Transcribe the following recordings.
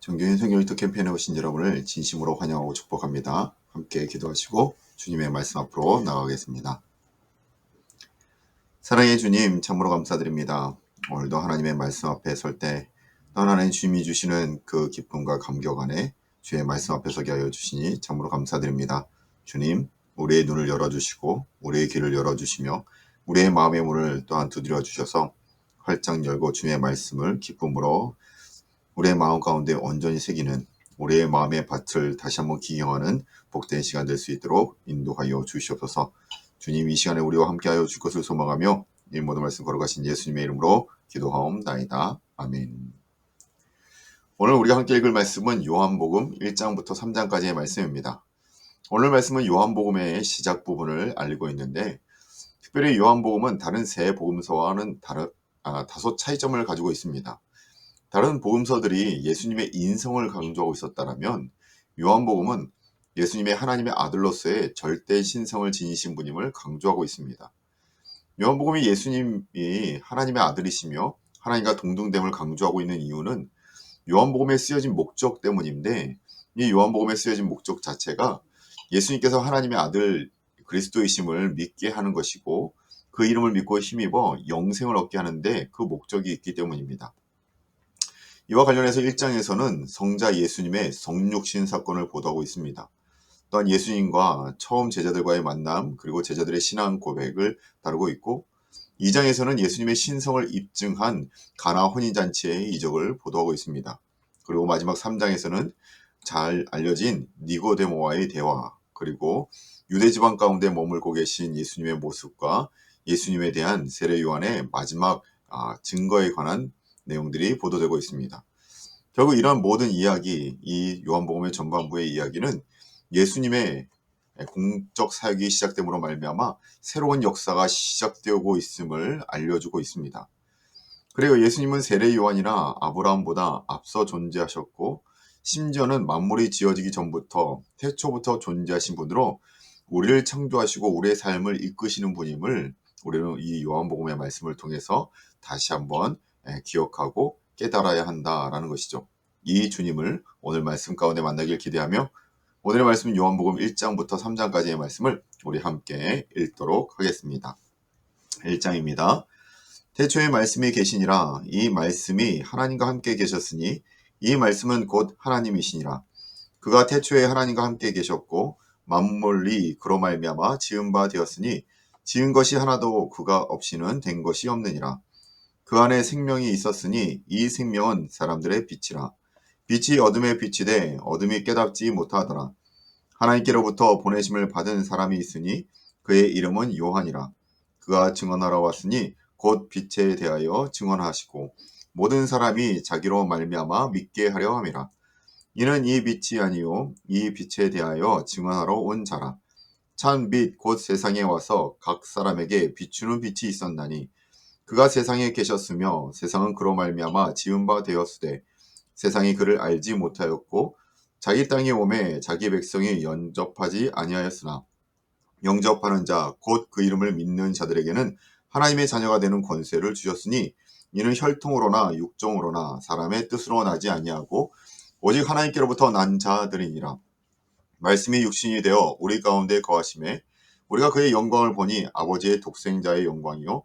정교인 성경유튜 캠페인에 오신 여러분을 진심으로 환영하고 축복합니다. 함께 기도하시고 주님의 말씀 앞으로 나가겠습니다. 사랑의 주님 참으로 감사드립니다. 오늘도 하나님의 말씀 앞에 설때 하나님 주님이 주시는 그 기쁨과 감격 안에 주의 말씀 앞에 서게 하여 주시니 참으로 감사드립니다. 주님 우리의 눈을 열어주시고 우리의 귀를 열어주시며 우리의 마음의 문을 또한 두드려 주셔서 활짝 열고 주의 말씀을 기쁨으로 우리의 마음 가운데 온전히 새기는 우리의 마음의 밭을 다시 한번 기경하는 복된 시간 될 수 있도록 인도하여 주시옵소서. 주님 이 시간에 우리와 함께하여 줄 것을 소망하며 이 모든 말씀 걸어가신 예수님의 이름으로 기도하옵나이다. 아멘. 오늘 우리가 함께 읽을 말씀은 요한복음 1장부터 3장까지의 말씀입니다. 오늘 말씀은 요한복음의 시작 부분을 알리고 있는데 특별히 요한복음은 다른 세 복음서와는 다른 아, 다소 차이점을 가지고 있습니다. 다른 복음서들이 예수님의 인성을 강조하고 있었다면 요한복음은 예수님의 하나님의 아들로서의 절대 신성을 지니신 분임을 강조하고 있습니다. 요한복음이 예수님이 하나님의 아들이시며 하나님과 동등됨을 강조하고 있는 이유는 요한복음에 쓰여진 목적 때문인데 이 요한복음에 쓰여진 목적 자체가 예수님께서 하나님의 아들 그리스도이심을 믿게 하는 것이고 그 이름을 믿고 힘입어 영생을 얻게 하는데 그 목적이 있기 때문입니다. 이와 관련해서 1장에서는 성자 예수님의 성육신 사건을 보도하고 있습니다. 또한 예수님과 처음 제자들과의 만남 그리고 제자들의 신앙 고백을 다루고 있고 2장에서는 예수님의 신성을 입증한 가나 혼인잔치의 이적을 보도하고 있습니다. 그리고 마지막 3장에서는 잘 알려진 니고데모와의 대화 그리고 유대 지방 가운데 머물고 계신 예수님의 모습과 예수님에 대한 세례 요한의 마지막 아, 증거에 관한 내용들이 보도되고 있습니다. 결국 이러한 모든 이야기, 이 요한복음의 전반부의 이야기는 예수님의 공적 사역이 시작됨으로 말미암아 새로운 역사가 시작되고 있음을 알려주고 있습니다. 그리고 예수님은 세례 요한이나 아브라함보다 앞서 존재하셨고 심지어는 만물이 지어지기 전부터 태초부터 존재하신 분으로 우리를 창조하시고 우리의 삶을 이끄시는 분임을 우리는 이 요한복음의 말씀을 통해서 다시 한번 예, 기억하고 깨달아야 한다라는 것이죠. 이 주님을 오늘 말씀 가운데 만나길 기대하며 오늘의 말씀은 요한복음 1장부터 3장까지의 말씀을 우리 함께 읽도록 하겠습니다. 1장입니다. 태초에 말씀이 계시니라 이 말씀이 하나님과 함께 계셨으니 이 말씀은 곧 하나님이시니라 그가 태초에 하나님과 함께 계셨고 만물이 그로 말미암아 지은 바 되었으니 지은 것이 하나도 그가 없이는 된 것이 없느니라 그 안에 생명이 있었으니 이 생명은 사람들의 빛이라. 빛이 어둠에 빛이되 어둠이 깨닫지 못하더라. 하나님께로부터 보내심을 받은 사람이 있으니 그의 이름은 요한이라. 그가 증언하러 왔으니 곧 빛에 대하여 증언하시고 모든 사람이 자기로 말미암아 믿게 하려 함이라. 이는 이 빛이 아니요 이 빛에 대하여 증언하러 온 자라. 찬 빛 곧 세상에 와서 각 사람에게 비추는 빛이 있었나니 그가 세상에 계셨으며 세상은 그로 말미암아 지은 바 되었으되 세상이 그를 알지 못하였고 자기 땅에 오매 자기 백성이 영접하지 아니하였으나 영접하는 자 곧 그 이름을 믿는 자들에게는 하나님의 자녀가 되는 권세를 주셨으니 이는 혈통으로나 육정으로나 사람의 뜻으로 나지 아니하고 오직 하나님께로부터 난 자들이니라. 말씀이 육신이 되어 우리 가운데 거하심에 우리가 그의 영광을 보니 아버지의 독생자의 영광이요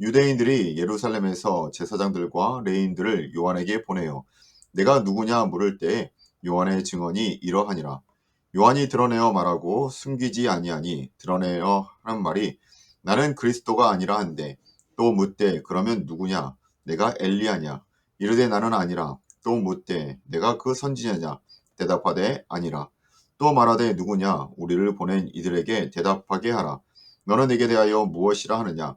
유대인들이 예루살렘에서 제사장들과 레인들을 요한에게 보내어 내가 누구냐? 물을 때 요한의 증언이 이러하니라. 요한이 드러내어 말하고 숨기지 아니하니 드러내어 하는 말이 나는 그리스도가 아니라 한데 또 묻되 그러면 누구냐? 내가 엘리야냐? 이르되 나는 아니라 또 묻되 내가 그 선지자냐? 대답하되 아니라. 또 말하되 누구냐? 우리를 보낸 이들에게 대답하게 하라. 너는 내게 대하여 무엇이라 하느냐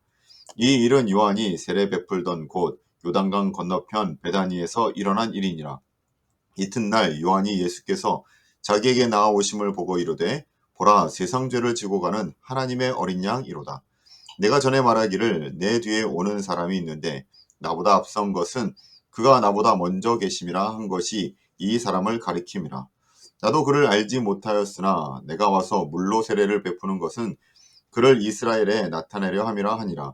이 일은 요한이 세례 베풀던 곳 요단강 건너편 베다니에서 일어난 일이니라 이튿날 요한이 예수께서 자기에게 나아오심을 보고 이르되 보라 세상 죄를 지고 가는 하나님의 어린 양이로다. 내가 전에 말하기를 내 뒤에 오는 사람이 있는데 나보다 앞선 것은 그가 나보다 먼저 계심이라 한 것이 이 사람을 가리킴이라. 나도 그를 알지 못하였으나 내가 와서 물로 세례를 베푸는 것은 그를 이스라엘에 나타내려 함이라 하니라.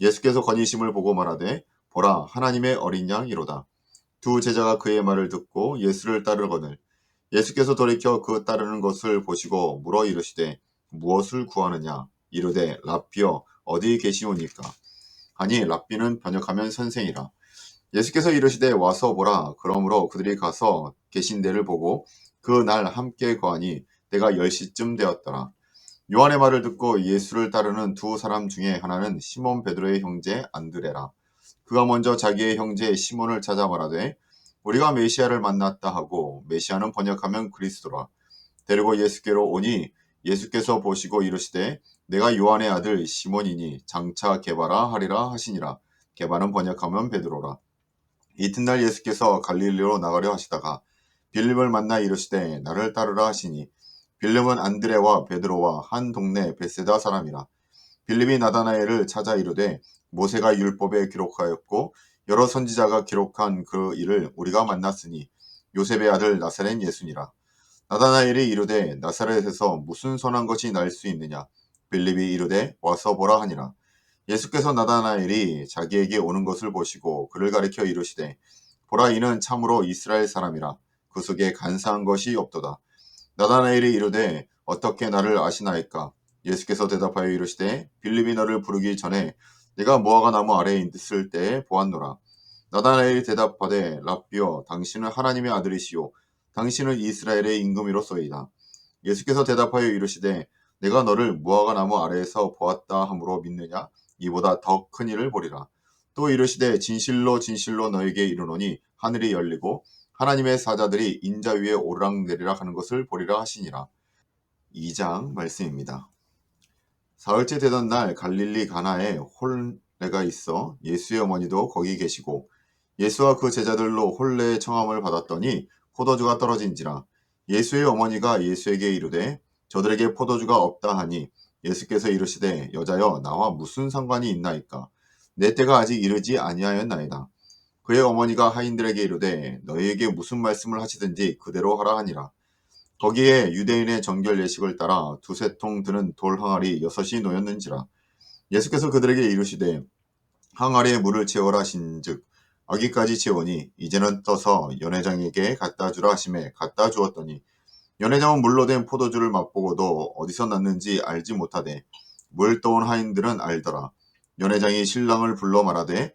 예수께서 건의심을 보고 말하되 보라 하나님의 어린 양이로다. 두 제자가 그의 말을 듣고 예수를 따르거늘 예수께서 돌이켜 그 따르는 것을 보시고 물어 이르시되 무엇을 구하느냐? 이르되 랍비여 어디 계시오니까? 아니 랍비는 번역하면 선생이라. 예수께서 이르시되 와서 보라. 그러므로 그들이 가서 계신 데를 보고 그 날 함께 거하니 때가 10시쯤 되었더라 요한의 말을 듣고 예수를 따르는 두 사람 중에 하나는 시몬 베드로의 형제 안드레라 그가 먼저 자기의 형제 시몬을 찾아 말하되 우리가 메시아를 만났다 하고 메시아는 번역하면 그리스도라. 데리고 예수께로 오니 예수께서 보시고 이르시되 내가 요한의 아들 시몬이니 장차 개바라 하리라 하시니라. 개바는 번역하면 베드로라. 이튿날 예수께서 갈릴리로 나가려 하시다가 빌립을 만나 이르시되 나를 따르라 하시니 빌립은 안드레와 베드로와 한 동네 베세다 사람이라. 빌립이 나다나엘을 찾아 이르되 모세가 율법에 기록하였고 여러 선지자가 기록한 그 일을 우리가 만났으니 요셉의 아들 나사렛 예수니라. 나다나엘이 이르되 나사렛에서 무슨 선한 것이 날 수 있느냐? 빌립이 이르되 와서 보라 하니라. 예수께서 나다나엘이 자기에게 오는 것을 보시고 그를 가리켜 이르시되 보라 이는 참으로 이스라엘 사람이라 그 속에 간사한 것이 없도다. 나다나엘이 이르되 어떻게 나를 아시나이까? 예수께서 대답하여 이르시되 빌립이 너를 부르기 전에 내가 무화과 나무 아래에 있을 때에 보았노라. 나다나엘이 대답하되 랍비여 당신은 하나님의 아들이시요 당신은 이스라엘의 임금이로소이다. 예수께서 대답하여 이르시되 내가 너를 무화과 나무 아래에서 보았다 함으로 믿느냐 이보다 더 큰 일을 보리라. 또 이르시되 진실로 진실로 너에게 이르노니 하늘이 열리고 하나님의 사자들이 인자 위에 오르락내리라 하는 것을 보리라 하시니라. 2장 말씀입니다. 사흘째 되던 날 갈릴리 가나에 홀레가 있어 예수의 어머니도 거기 계시고 예수와 그 제자들로 홀레의 청함을 받았더니 포도주가 떨어진지라 예수의 어머니가 예수에게 이르되 저들에게 포도주가 없다 하니 예수께서 이르시되 여자여 나와 무슨 상관이 있나이까 내 때가 아직 이르지 아니하였나이다 그의 어머니가 하인들에게 이르되 너희에게 무슨 말씀을 하시든지 그대로 하라 하니라. 거기에 유대인의 정결 예식을 따라 두세 통 드는 돌 항아리 여섯이 놓였는지라. 예수께서 그들에게 이르시되 항아리에 물을 채워라 하신즉 아기까지 채우니 이제는 떠서 연회장에게 갖다 주라 하심에 갖다 주었더니 연회장은 물로 된 포도주를 맛보고도 어디서 났는지 알지 못하되 물 떠온 하인들은 알더라. 연회장이 신랑을 불러 말하되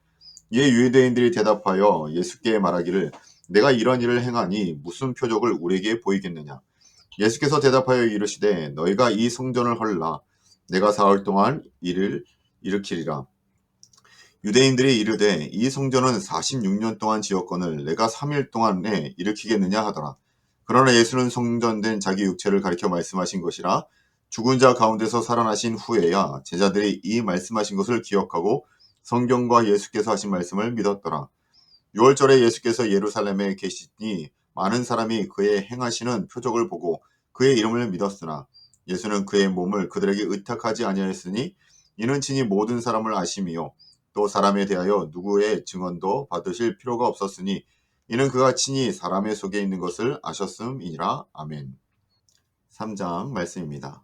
이에 유대인들이 대답하여 예수께 말하기를 내가 이런 일을 행하니 무슨 표적을 우리에게 보이겠느냐. 예수께서 대답하여 이르시되 너희가 이 성전을 헐라 내가 사흘 동안 이를 일으키리라. 유대인들이 이르되 이 성전은 46년 동안 지었거늘 내가 3일 동안에 일으키겠느냐 하더라. 그러나 예수는 성전된 자기 육체를 가리켜 말씀하신 것이라 죽은 자 가운데서 살아나신 후에야 제자들이 이 말씀하신 것을 기억하고 성경과 예수께서 하신 말씀을 믿었더라. 6월절에 예수께서 예루살렘에 계시니 많은 사람이 그의 행하시는 표적을 보고 그의 이름을 믿었으나 예수는 그의 몸을 그들에게 의탁하지 아니하였으니 이는 친히 모든 사람을 아심이요 또 사람에 대하여 누구의 증언도 받으실 필요가 없었으니 이는 그가 친히 사람의 속에 있는 것을 아셨음이니라 아멘. 3장 말씀입니다.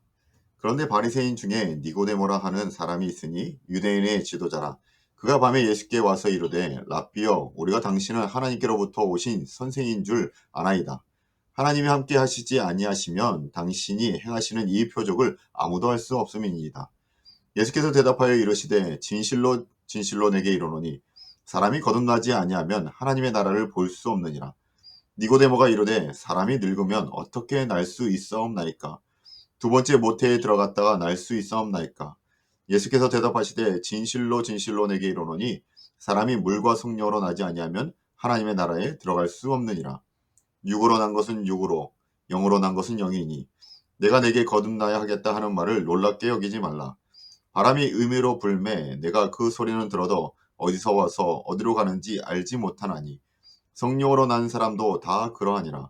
그런데 바리새인 중에 니고데모라 하는 사람이 있으니 유대인의 지도자라 그가 밤에 예수께 와서 이르되 라비여 우리가 당신은 하나님께로부터 오신 선생인 줄 아나이다. 하나님이 함께 하시지 아니하시면 당신이 행하시는 이 표적을 아무도 할 수 없음이니이다. 예수께서 대답하여 이르시되 진실로 진실로 내게 이르노니 사람이 거듭나지 아니하면 하나님의 나라를 볼 수 없느니라. 니고데모가 이르되 사람이 늙으면 어떻게 날 수 있사옵나이까? 두 번째 모태에 들어갔다가 날 수 있사옵나이까? 예수께서 대답하시되 진실로 진실로 내게 이르노니 사람이 물과 성령으로 나지 아니하면 하나님의 나라에 들어갈 수 없느니라. 육으로 난 것은 육으로, 영으로 난 것은 영이니 내가 내게 거듭나야 하겠다 하는 말을 놀랍게 여기지 말라. 바람이 의미로 불매 내가 그 소리는 들어도 어디서 와서 어디로 가는지 알지 못하나니 성령으로 난 사람도 다 그러하니라.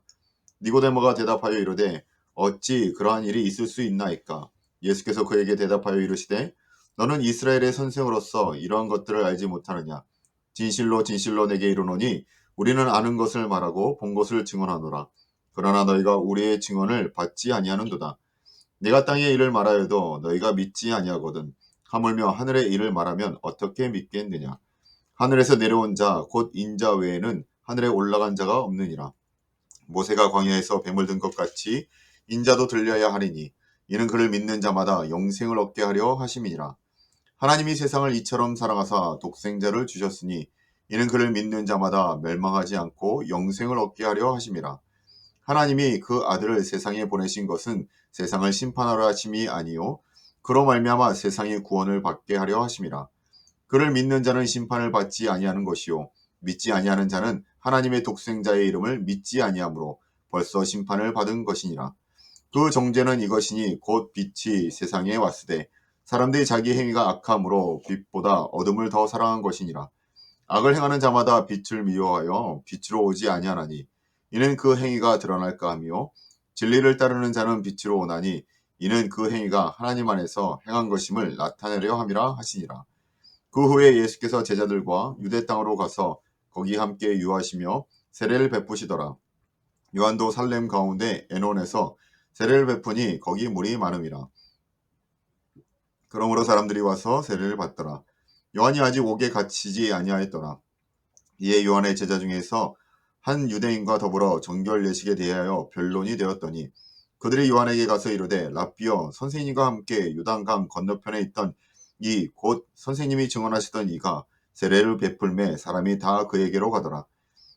니고데모가 대답하여 이르되 어찌 그러한 일이 있을 수 있나이까? 예수께서 그에게 대답하여 이르시되 너는 이스라엘의 선생으로서 이러한 것들을 알지 못하느냐? 진실로 진실로 내게 이르노니 우리는 아는 것을 말하고 본 것을 증언하노라. 그러나 너희가 우리의 증언을 받지 아니하는도다. 내가 땅의 일을 말하여도 너희가 믿지 아니하거든. 하물며 하늘의 일을 말하면 어떻게 믿겠느냐? 하늘에서 내려온 자 곧 인자 외에는 하늘에 올라간 자가 없느니라. 모세가 광야에서 뱀을 든 것 같이 인자도 들려야 하리니 이는 그를 믿는 자마다 영생을 얻게 하려 하심이니라. 하나님이 세상을 이처럼 사랑하사 독생자를 주셨으니 이는 그를 믿는 자마다 멸망하지 않고 영생을 얻게 하려 하심이라. 하나님이 그 아들을 세상에 보내신 것은 세상을 심판하려 하심이 아니요 그로 말미암아 세상의 구원을 받게 하려 하심이라. 그를 믿는 자는 심판을 받지 아니하는 것이요 믿지 아니하는 자는 하나님의 독생자의 이름을 믿지 아니하므로 벌써 심판을 받은 것이니라. 그 정죄는 이것이니 곧 빛이 세상에 왔으되 사람들이 자기 행위가 악함으로 빛보다 어둠을 더 사랑한 것이니라. 악을 행하는 자마다 빛을 미워하여 빛으로 오지 아니하나니 이는 그 행위가 드러날까 하며 진리를 따르는 자는 빛으로 오나니 이는 그 행위가 하나님 안에서 행한 것임을 나타내려 함이라 하시니라. 그 후에 예수께서 제자들과 유대 땅으로 가서 거기 함께 유하시며 세례를 베푸시더라. 요한도 살렘 가운데 에논에서 세례를 베푸니 거기 물이 많음이라. 그러므로 사람들이 와서 세례를 받더라. 요한이 아직 옥에 갇히지 아니하였더라. 이에 요한의 제자 중에서 한 유대인과 더불어 정결 예식에 대하여 변론이 되었더니 그들이 요한에게 가서 이르되 라비어 선생님과 함께 요단강 건너편에 있던 이 곧 선생님이 증언하시던 이가 세례를 베풀매 사람이 다 그에게로 가더라.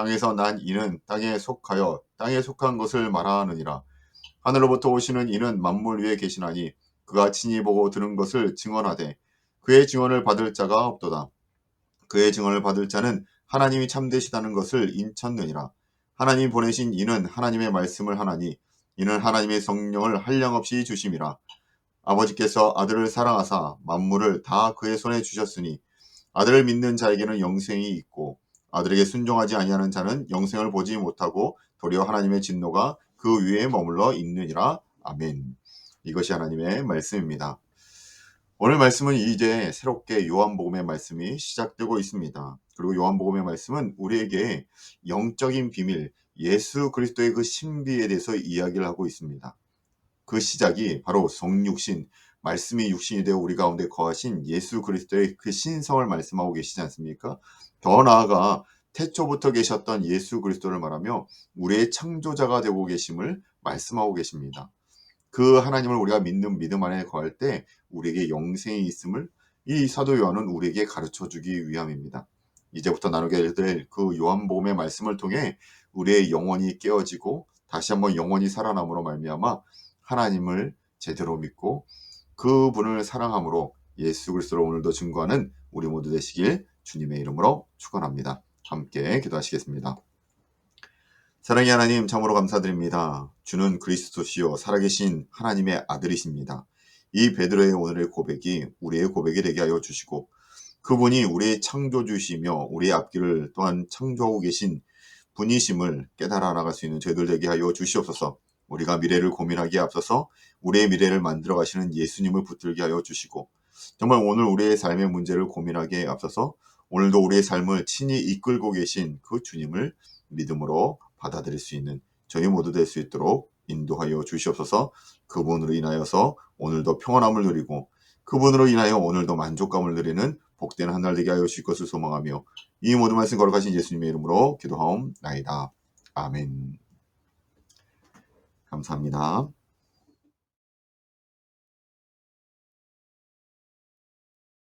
땅에서 난 이는 땅에 속하여 땅에 속한 것을 말하느니라. 하늘로부터 오시는 이는 만물 위에 계시나니 그가 친히 보고 들은 것을 증언하되 그의 증언을 받을 자가 없도다. 그의 증언을 받을 자는 하나님이 참되시다는 것을 인쳤느니라. 하나님 보내신 이는 하나님의 말씀을 하나니 이는 하나님의 성령을 한량없이 주심이라. 아버지께서 아들을 사랑하사 만물을 다 그의 손에 주셨으니 아들을 믿는 자에게는 영생이 있고 아들에게 순종하지 아니하는 자는 영생을 보지 못하고 도리어 하나님의 진노가 그 위에 머물러 있느니라. 아멘. 이것이 하나님의 말씀입니다. 오늘 말씀은 이제 새롭게 요한복음의 말씀이 시작되고 있습니다. 그리고 요한복음의 말씀은 우리에게 영적인 비밀, 예수 그리스도의 그 신비에 대해서 이야기를 하고 있습니다. 그 시작이 바로 성육신, 말씀이 육신이 되어 우리 가운데 거하신 예수 그리스도의 그 신성을 말씀하고 계시지 않습니까? 더 나아가 태초부터 계셨던 예수 그리스도를 말하며 우리의 창조자가 되고 계심을 말씀하고 계십니다. 그 하나님을 우리가 믿는 믿음 안에 거할 때 우리에게 영생이 있음을 이 사도 요한은 우리에게 가르쳐 주기 위함입니다. 이제부터 나누게 될 그 요한복음의 말씀을 통해 우리의 영혼이 깨어지고 다시 한번 영혼이 살아남으로 말미암아 하나님을 제대로 믿고 그분을 사랑함으로 예수 그리스도로 오늘도 증거하는 우리 모두 되시길 주님의 이름으로 축원합니다. 함께 기도하시겠습니다. 사랑의 하나님 참으로 감사드립니다. 주는 그리스도시요 살아계신 하나님의 아들이십니다. 이 베드로의 오늘의 고백이 우리의 고백이 되게 하여 주시고 그분이 우리의 창조주시며 우리의 앞길을 또한 창조하고 계신 분이심을 깨달아 나갈 수 있는 저희들 되게 하여 주시옵소서. 우리가 미래를 고민하기에 앞서서 우리의 미래를 만들어 가시는 예수님을 붙들게 하여 주시고 정말 오늘 우리의 삶의 문제를 고민하기에 앞서서 오늘도 우리의 삶을 친히 이끌고 계신 그 주님을 믿음으로 받아들일 수 있는 저희 모두 될 수 있도록 인도하여 주시옵소서 그분으로 인하여서 오늘도 평안함을 누리고 그분으로 인하여 오늘도 만족감을 누리는 복된 한 날 되게 하여 주실 것을 소망하며 이 모든 말씀 걸어가신 예수님의 이름으로 기도하옵나이다. 아멘. 감사합니다.